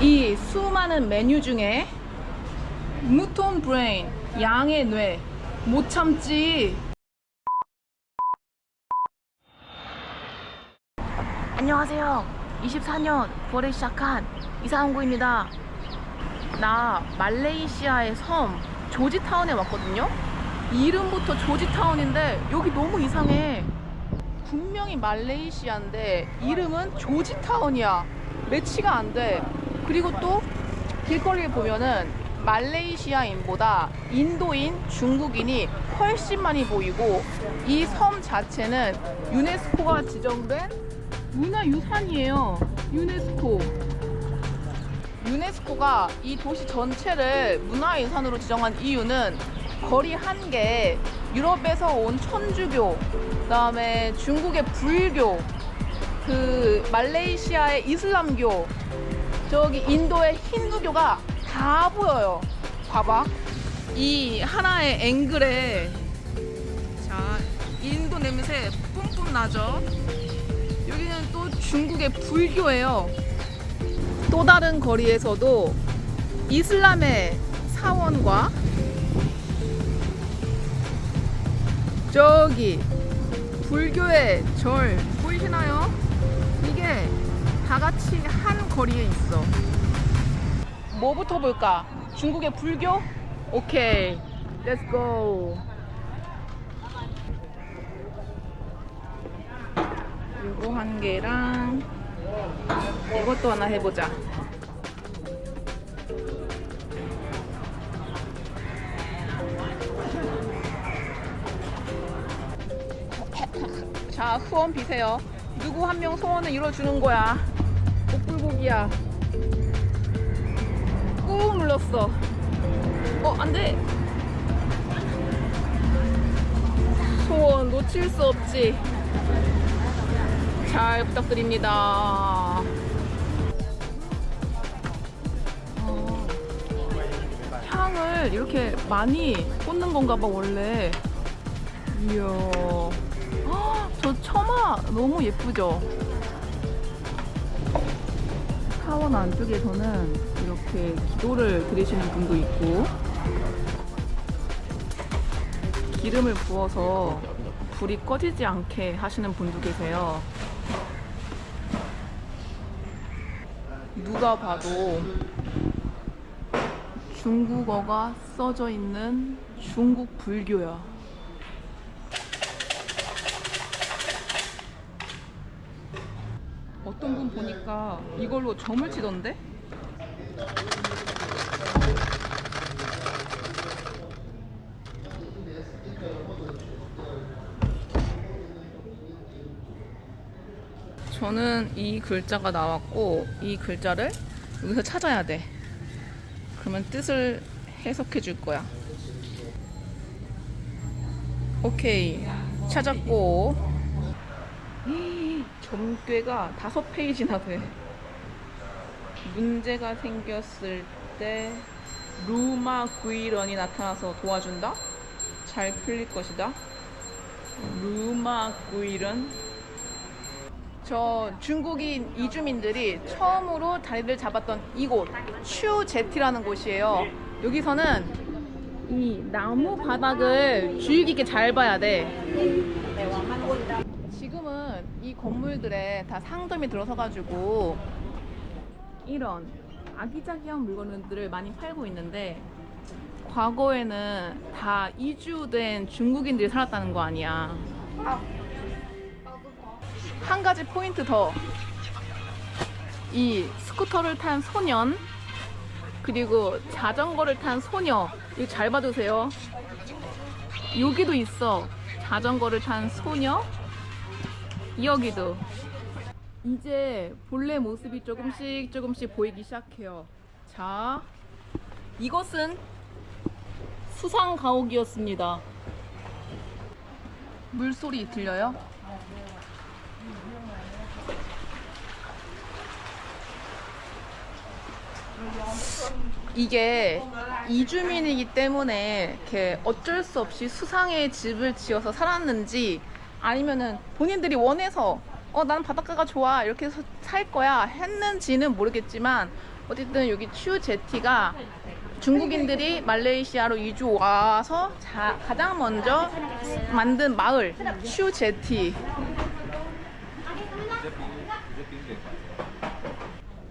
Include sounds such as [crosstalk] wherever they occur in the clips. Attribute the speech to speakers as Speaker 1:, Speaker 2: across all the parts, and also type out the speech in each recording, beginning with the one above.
Speaker 1: 이 수많은 메뉴 중에 무톤 브레인 양의 뇌 못 참지. 안녕하세요. 24년 9월에 시작한 이사항구입니다. 나 말레이시아의 섬 조지타운에 왔거든요. 이름부터 조지타운인데 여기 너무 이상해. 분명히 말레이시아인데 이름은 조지타운이야. 매치가 안 돼 그리고 또 길거리를 보면은 말레이시아인보다 인도인, 중국인이 훨씬 많이 보이고 이 섬 자체는 유네스코가 지정된 문화유산이에요. 유네스코. 유네스코가 이 도시 전체를 문화유산으로 지정한 이유는 거리 한 개, 유럽에서 온 천주교, 그다음에 중국의 불교, 그 말레이시아의 이슬람교, 저기 인도의 힌두교가 다 보여요. 봐봐. 이 하나의 앵글에 자 인도 냄새 뿜뿜 나죠. 여기는 또 중국의 불교예요. 또 다른 거리에서도 이슬람의 사원과 저기 불교의 절 보이시나요? 이게 다 같이 한 거리에 있어. 뭐부터 볼까? 중국의 불교? 오케이. Let's go. 이거 한 개랑 이것도 하나 해보자. 자, 소원 비세요. 누구 한 명 소원을 이뤄주는 거야. 복불복이야. 꾹 눌렀어. 어, 안 돼. 소원 놓칠 수 없지. 잘 부탁드립니다. 어, 향을 이렇게 많이 꽂는 건가 봐, 원래. 이야. 헉, 저 처마 너무 예쁘죠? 사원 안쪽에서는 이렇게 기도를 드리시는 분도 있고 기름을 부어서 불이 꺼지지 않게 하시는 분도 계세요. 누가 봐도 중국어가 써져 있는 중국 불교야. 어떤 분 보니까 이걸로 점을 치던데? 저는 이 글자가 나왔고 이 글자를 여기서 찾아야 돼. 그러면 뜻을 해석해 줄 거야. 오케이. 찾았고 [gasps] 점괘가 다섯 페이지나 돼. 문제가 생겼을 때 루마 구이런이 나타나서 도와준다? 잘 풀릴 것이다. 루마 구이런. 저 중국인 이주민들이 처음으로 자리를 잡았던 이곳 추제티라는 곳이에요. 여기서는 이 나무 바닥을 주의 깊게 잘 봐야 돼. 지금은 이 건물들에 다 상점이 들어서 가지고 이런 아기자기한 물건들을 많이 팔고 있는데 과거에는 다 이주된 중국인들이 살았다는 거 아니야. 한 가지 포인트 더. 이 스쿠터를 탄 소년 그리고 자전거를 탄 소녀 이거 잘 봐두세요. 여기도 있어. 자전거를 탄 소녀 여기도 이제 본래 모습이 조금씩 조금씩 보이기 시작해요. 자, 이것은 수상 가옥이었습니다. 물소리 들려요? 이게 이주민이기 때문에 이렇게 어쩔 수 없이 수상의 집을 지어서 살았는지 아니면은 본인들이 원해서 어, 난 바닷가가 좋아. 이렇게 해서 살 거야. 했는지는 모르겠지만 어쨌든 여기 추 제티가 중국인들이 말레이시아로 이주 와서 자- 가장 먼저 만든 마을 추 제티.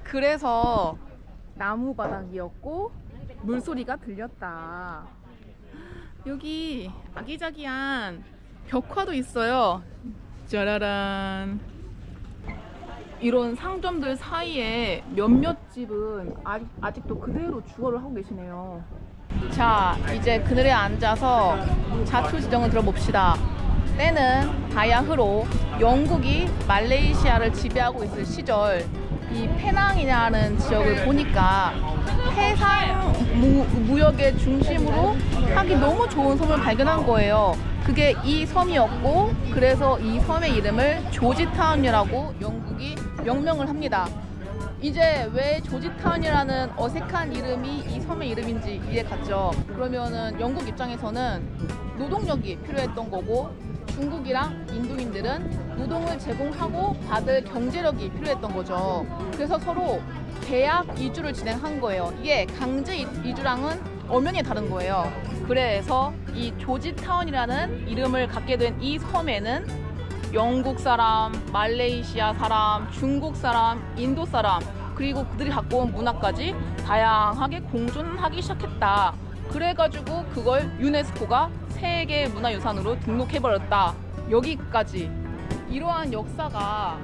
Speaker 1: 그래서 나무 바닥이었고 물소리가 들렸다. 여기 아기자기한 벽화도 있어요. 짜라란. 이런 상점들 사이에 몇몇 집은 아직, 아직도 그대로 주거를 하고 계시네요. 자, 이제 그늘에 앉아서 자투 지정을 들어봅시다. 때는 바야흐로 영국이 말레이시아를 지배하고 있을 시절 이 페낭이라는 지역을 보니까 해상 무, 무역의 중심으로 하기 너무 좋은 섬을 발견한 거예요. 그게 이 섬이었고 그래서 이 섬의 이름을 조지타운이라고 영국이 명명을 합니다. 이제 왜 조지타운이라는 어색한 이름이 이 섬의 이름인지 이해 갔죠. 그러면은 영국 입장에서는 노동력이 필요했던 거고 중국이랑 인도인들은 노동을 제공하고 받을 경제력이 필요했던 거죠. 그래서 서로 계약 이주를 진행한 거예요. 이게 강제 이- 이주랑은 엄연히 다른 거예요. 그래서 이 조지타운이라는 이름을 갖게 된 이 섬에는 영국 사람, 말레이시아 사람, 중국 사람, 인도 사람, 그리고 그들이 갖고 온 문화까지 다양하게 공존하기 시작했다. 그래가지고 그걸 유네스코가 세계 문화유산으로 등록해버렸다. 여기까지. 이러한 역사가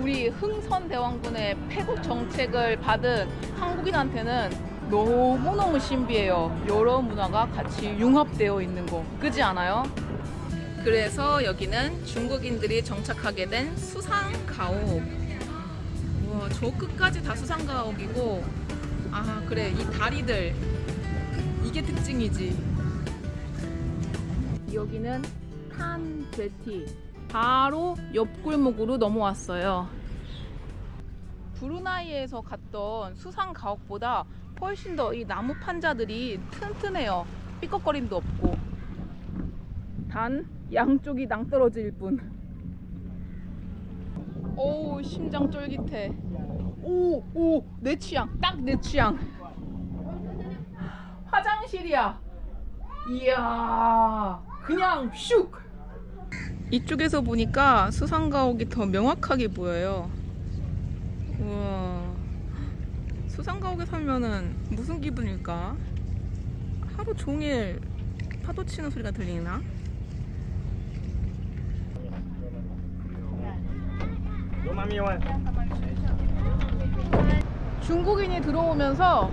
Speaker 1: 우리 흥선대왕군의 패국 정책을 받은 한국인한테는 너무너무 신비해요. 여러 문화가 같이 융합되어 있는 거. 그지 않아요? 그래서 여기는 중국인들이 정착하게 된 수상가옥. 우와, 저 끝까지 다 수상가옥이고, 아, 그래, 이 다리들. 이게 특징이지. 여기는 탄제티. 바로 옆 골목으로 넘어왔어요. 브루나이에서 갔던 수상가옥보다 훨씬 더 이 나무 판자들이 튼튼해요. 삐걱거림도 없고. 단 양쪽이 낭떠러질 뿐. 오 심장 쫄깃해. 오오 내 취향 딱 내 취향. 화장실이야. 이야 그냥 슉. 이쪽에서 보니까 수상가옥이 더 명확하게 보여요. 우와 수상가옥에 살면은 무슨 기분일까? 하루 종일 파도 치는 소리가 들리나? 중국인이 들어오면서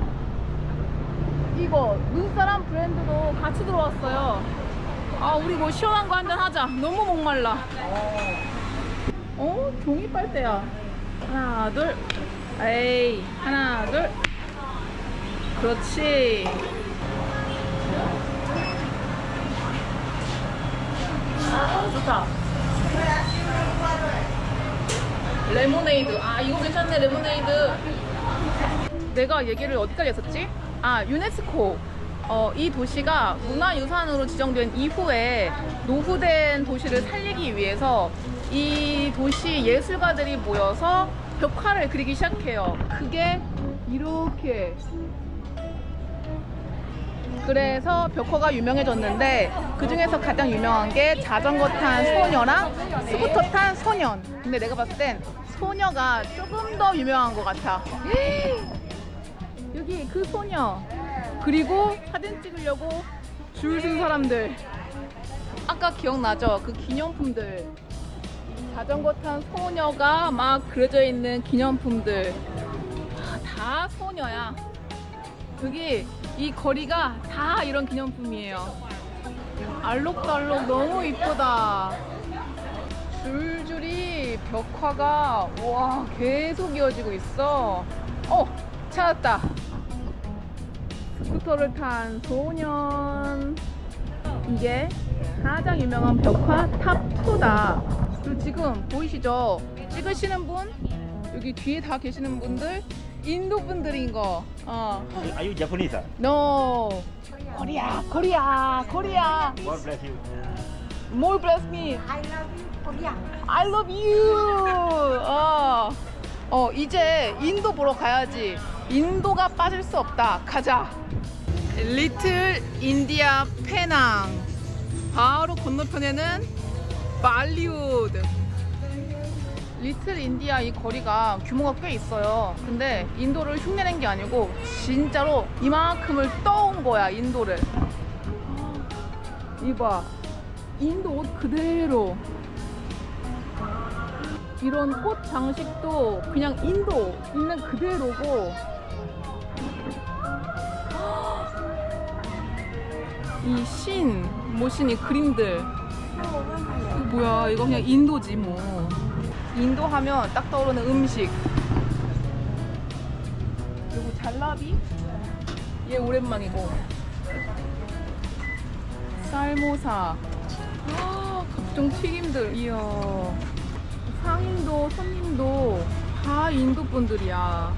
Speaker 1: 이거 눈사람 브랜드도 같이 들어왔어요. 아 우리 뭐 시원한 거 한잔 하자. 너무 목말라. 어 종이 빨대야. 하나 둘. 에이 하나 둘. 그렇지. 아 좋다. 레모네이드. 아 이거 괜찮네 레모네이드. 내가 얘기를 어디까지 했었지? 아 유네스코. 어, 이 도시가 문화유산으로 지정된 이후에 노후된 도시를 살리기 위해서 이 도시 예술가들이 모여서 벽화를 그리기 시작해요. 그게 이렇게 그래서 벽화가 유명해졌는데 그 중에서 가장 유명한 게 자전거 탄 소녀랑 스쿠터 탄 소년. 근데 내가 봤을 땐 소녀가 조금 더 유명한 것 같아. [gasps] 여기 그 소녀. 그리고 사진 찍으려고 줄 쓴 사람들. 아까 기억나죠? 그 기념품들. 자전거 탄 소녀가 막 그려져 있는 기념품들. 아, 다 소녀야. 여기 이 거리가 다 이런 기념품이에요. 알록달록 너무 이쁘다. 줄줄이 벽화가 와 계속 이어지고 있어. 어 찾았다. 스쿠터를 탄 소년. 이게 가장 유명한 벽화 탑2다. 그리고 지금 보이시죠? 찍으시는 분 여기 뒤에 다 계시는 분들 인도 분들인 거. 어.
Speaker 2: Are you Japanese?
Speaker 1: No. 코리아, 코리아, 코리아.
Speaker 2: God bless you.
Speaker 1: More bless me.
Speaker 3: I love you, Korea.
Speaker 1: I love you. 어. 어 이제 인도 보러 가야지 인도가 빠질 수 없다 가자 리틀 인디아 페낭 바로 건너편에는 발리우드. 리틀 인디아 이 거리가 규모가 꽤 있어요. 근데 인도를 흉내낸 게 아니고 진짜로 이만큼을 떠온 거야 인도를. 이봐. 인도 옷 그대로. 이런 꽃 장식도 그냥 인도 있는 그대로고. [gasps] 이 신, 모신 이 그림들 뭐야 이거 그냥 인도지 뭐. 인도 하면 딱 떠오르는 음식. 그리고 잘라비 얘 오랜만이고. 쌀모사. 아, 각종 튀김들. 이야. 상인도 손님도 다 인도 분들이야.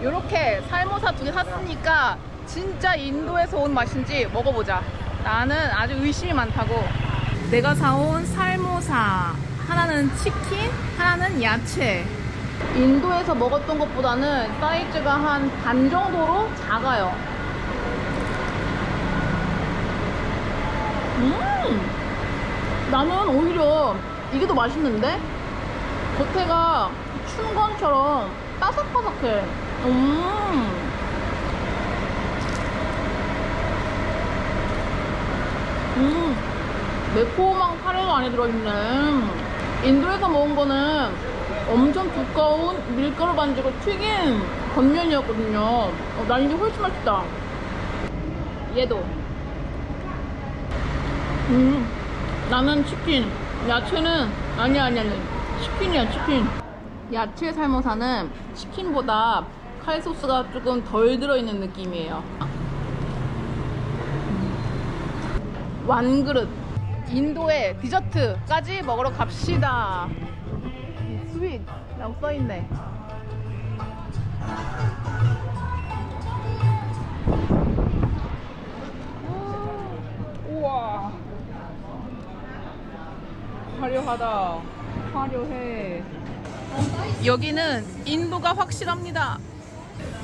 Speaker 1: 이렇게 살모사 두 개 샀으니까 진짜 인도에서 온 맛인지 먹어보자. 나는 아주 의심이 많다고 내가 사온 살모사 하나는 치킨 하나는 야채 인도에서 먹었던 것보다는 사이즈가 한 반 정도로 작아요 음 나는 오히려 이게 더 맛있는데? 겉에가 춘건처럼 바삭바삭해. 음. 음. 매콤한 카레가 안에 들어있네. 인도에서 먹은 거는 엄청 두꺼운 밀가루 반죽을 튀긴 겉면이었거든요. 어, 난 이게 훨씬 맛있다. 얘도. 음. 나는 치킨. 야채는 아니야 아니야 아니야. 치킨이야 치킨. 야채 살모사는 치킨보다 칼소스가 조금 덜 들어있는 느낌이에요. 완그릇. 인도의 디저트까지 먹으러 갑시다. 스윗라고 써있네. 우와. 화려하다. 화려해. 여기는 인도가 확실합니다.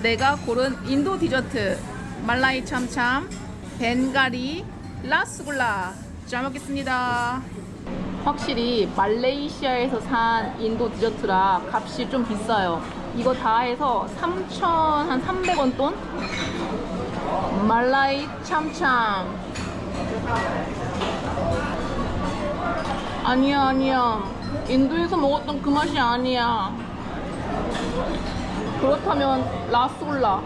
Speaker 1: 내가 고른 인도 디저트 말라이 참참, 벤가리, 라스굴라. 잘 먹겠습니다. 확실히 말레이시아에서 산 인도 디저트라 값이 좀 비싸요. 이거 다 해서 3,000, 한 300원 돈? 말라이 참참. 아니야, 아니야. 인도에서 먹었던 그 맛이 아니야. 그렇다면 라스굴라.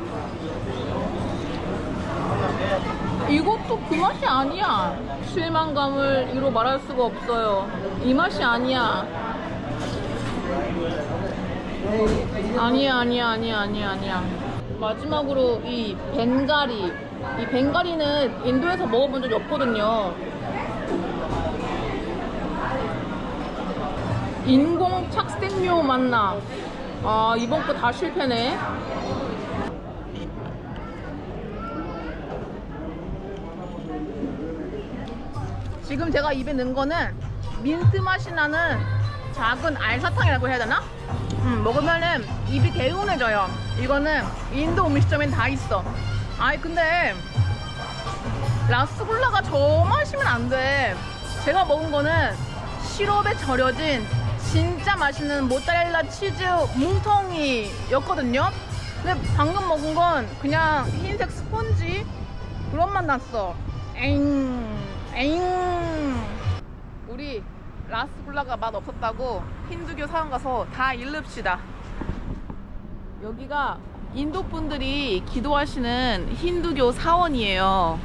Speaker 1: 이것도 그 맛이 아니야. 실망감을 이로 말할 수가 없어요. 이 맛이 아니야. 아니야, 아니야, 아니야, 아니야, 아니야. 마지막으로 이 벵가리. 이 벵가리는 인도에서 먹어본 적이 없거든요. 인공 착색료 맞나? 아, 이번 거 다 실패네. 지금 제가 입에 넣은 거는 민트 맛이 나는 작은 알사탕이라고 해야 되나? 음, 먹으면은 입이 개운해져요. 이거는 인도 음식점엔 다 있어. 아이, 근데 라스굴라가 저 맛이면 안 돼. 제가 먹은 거는 시럽에 절여진 진짜 맛있는 모짜렐라 치즈 뭉텅이였거든요. 근데 방금 먹은 건 그냥 흰색 스펀지 그런 맛 났어. 엥, 엥. 우리 라스굴라가 맛 없었다고 힌두교 사원 가서 다 잃읍시다. 여기가 인도 분들이 기도하시는 힌두교 사원이에요.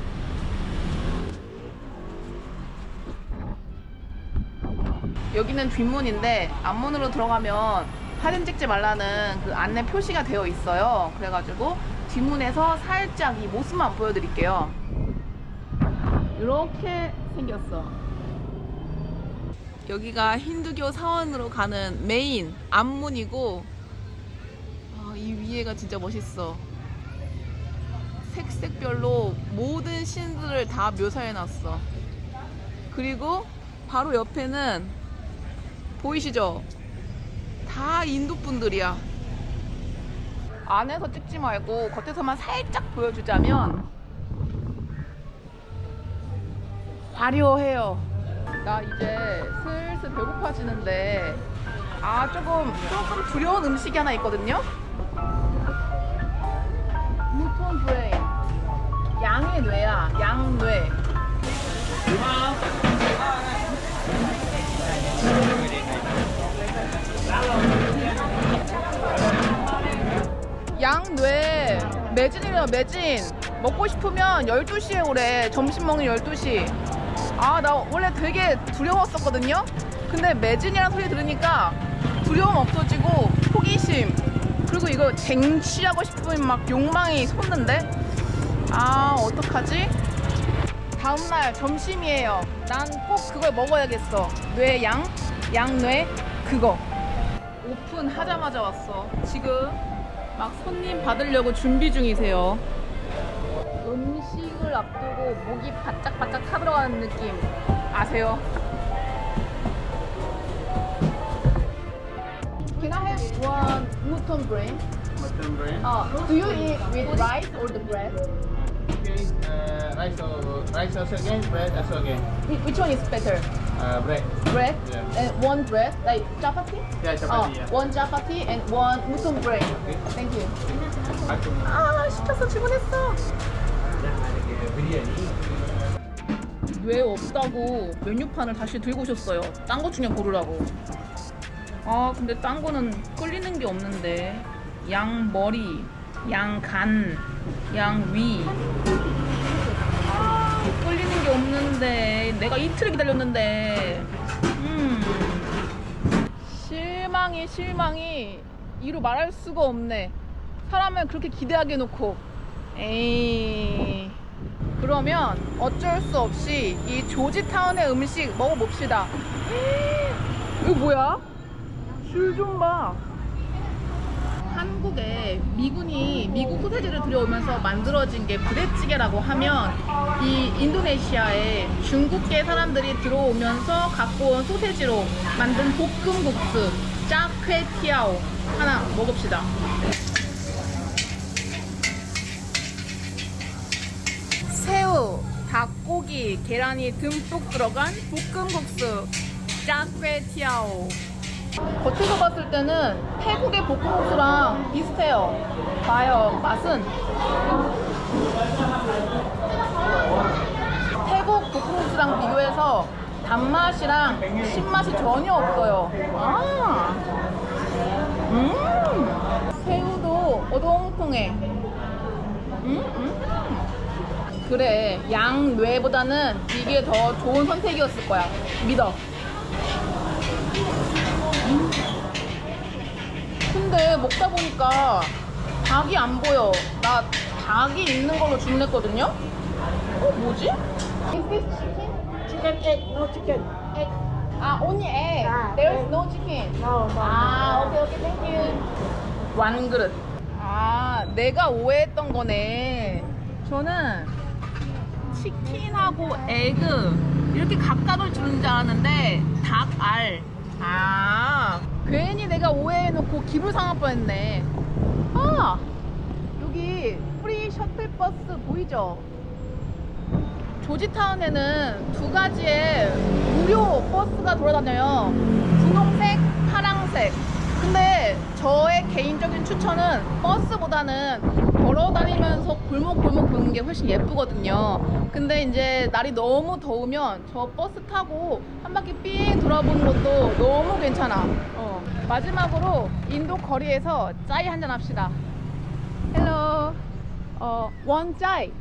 Speaker 1: 여기는 뒷문인데 앞문으로 들어가면 사진 찍지 말라는 그 안내 표시가 되어 있어요. 그래가지고 뒷문에서 살짝 이 모습만 보여드릴게요. 이렇게 생겼어. 여기가 힌두교 사원으로 가는 메인 앞문이고 아, 이 위에가 진짜 멋있어. 색색별로 모든 신들을 다 묘사해놨어. 그리고 바로 옆에는 보이시죠? 다 인도 분들이야. 안에서 찍지 말고 겉에서만 살짝 보여주자면 화려해요. 나 이제 슬슬 배고파지는데 아 조금 조금 두려운 음식이 하나 있거든요. 무톤 브레인 양의 뇌야 양뇌. 양뇌. 매진이래요 매진. 먹고 싶으면 12시에 오래. 점심 먹는 12시 아 나 원래 되게 두려웠었거든요? 근데 매진이라는 소리 들으니까 두려움 없어지고 호기심 그리고 이거 쟁취하고 싶은 막 욕망이 솟는데? 아 어떡하지? 다음날 점심이에요. 난 꼭 그걸 먹어야겠어. 뇌양? 양뇌? 그거. 오픈하자마자 왔어. 지금 막 손님 받으려고 준비 중이세요. 음식을 앞두고 목이 바짝바짝 타들어가는 느낌 아세요? Can I have one mutton brain?
Speaker 2: Mutton brain.
Speaker 1: Uh, do you eat with rice or the bread?
Speaker 2: Okay, uh, rice or rice also again, bread also again.
Speaker 1: Whi- Which one is better?
Speaker 2: Uh, bread.
Speaker 1: Bread
Speaker 2: Yeah.
Speaker 1: and one bread like chapati?
Speaker 2: Yeah, chapati.
Speaker 1: Uh,
Speaker 2: yeah.
Speaker 1: one chapati and one mutton brain.
Speaker 2: Okay.
Speaker 1: Thank you.
Speaker 2: Aku.
Speaker 1: 아 시켰어 주문했어. 왜 없다고 메뉴판을 다시 들고 오셨어요. 딴 거 중에 고르라고. 아 근데 딴 거는 끌리는 게 없는데 양 머리, 양 간, 양 위. 아 끌리는 게 없는데 내가 이틀을 기다렸는데. 음 실망이 실망이 이루 말할 수가 없네. 사람을 그렇게 기대하게 놓고 에이. 그러면 어쩔 수 없이 이 조지타운의 음식 먹어봅시다. [gasps] 이거 뭐야? 줄 좀 봐. 한국에 미군이 미국 소세지를 들여오면서 만들어진 게 부대찌개라고 하면 이 인도네시아에 중국계 사람들이 들어오면서 갖고 온 소세지로 만든 볶음국수 짜크에티아오 하나 먹읍시다. 새우, 닭고기, 계란이 듬뿍 들어간 볶음국수. 짜페티아오. 겉에서 봤을 때는 태국의 볶음국수랑 비슷해요. 봐요 맛은. 태국 볶음국수랑 비교해서 단맛이랑 신맛이 전혀 없어요. 아, 음! 새우도 오동통해 음, 음. 그래 양뇌보다는 이게 더 좋은 선택이었을 거야 믿어 음. 근데 먹다 보니까 닭이 안 보여 나 닭이 있는 걸로 주문했거든요 어 뭐지? Is this chicken?
Speaker 3: Chicken egg, no chicken.
Speaker 1: Egg. 아 only egg
Speaker 3: 아,
Speaker 1: There is
Speaker 3: egg.
Speaker 1: no chicken
Speaker 3: No, no.
Speaker 1: 아 오케이 오케이 땡큐 완 그릇 아 내가 오해했던 거네 저는 치킨하고 에그 이렇게 각각을 주는 줄 알았는데 닭알 아 괜히 내가 오해해놓고 기분 상할 뻔했네 아 여기 프리 셔틀버스 보이죠? 조지타운에는 두 가지의 무료 버스가 돌아다녀요. 분홍색, 파랑색. 근데 저의 개인적인 추천은 버스보다는 걸어 다니면서 골목골목 도는 게 훨씬 예쁘거든요. 근데 이제 날이 너무 더우면 저 버스 타고 한 바퀴 삥 돌아보는 것도 너무 괜찮아. 어. 마지막으로 인도 거리에서 짜이 한잔 합시다. 헬로. 어, 원 짜이.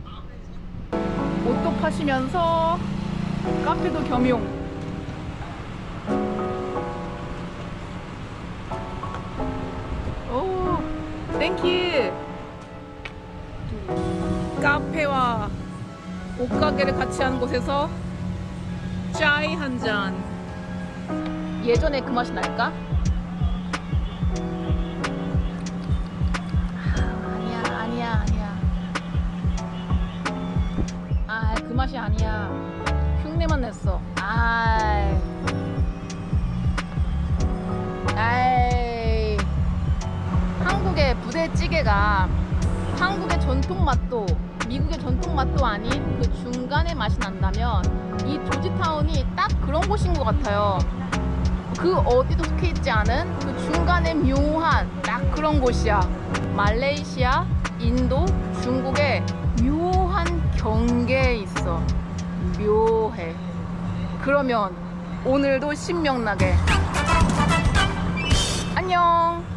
Speaker 1: 옷도 파시면서 카페도 겸용. 오, 땡큐. 카페와 옷가게를 같이 하는 곳에서 짜이 한 잔. 예전에 그 맛이 날까? 아, 아니야, 아니야, 아니야. 아, 그 맛이 아니야. 흉내만 냈어. 아이. 아이. 한국의 부대찌개가 한국의 전통 맛도 미국의 전통 맛도 아닌 그 중간의 맛이 난다면 이 조지타운이 딱 그런 곳인 것 같아요. 그 어디도 속해 있지 않은 그 중간에 묘한 딱 그런 곳이야. 말레이시아, 인도, 중국의 묘한 경계에 있어. 묘해. 그러면 오늘도 신명나게. 안녕.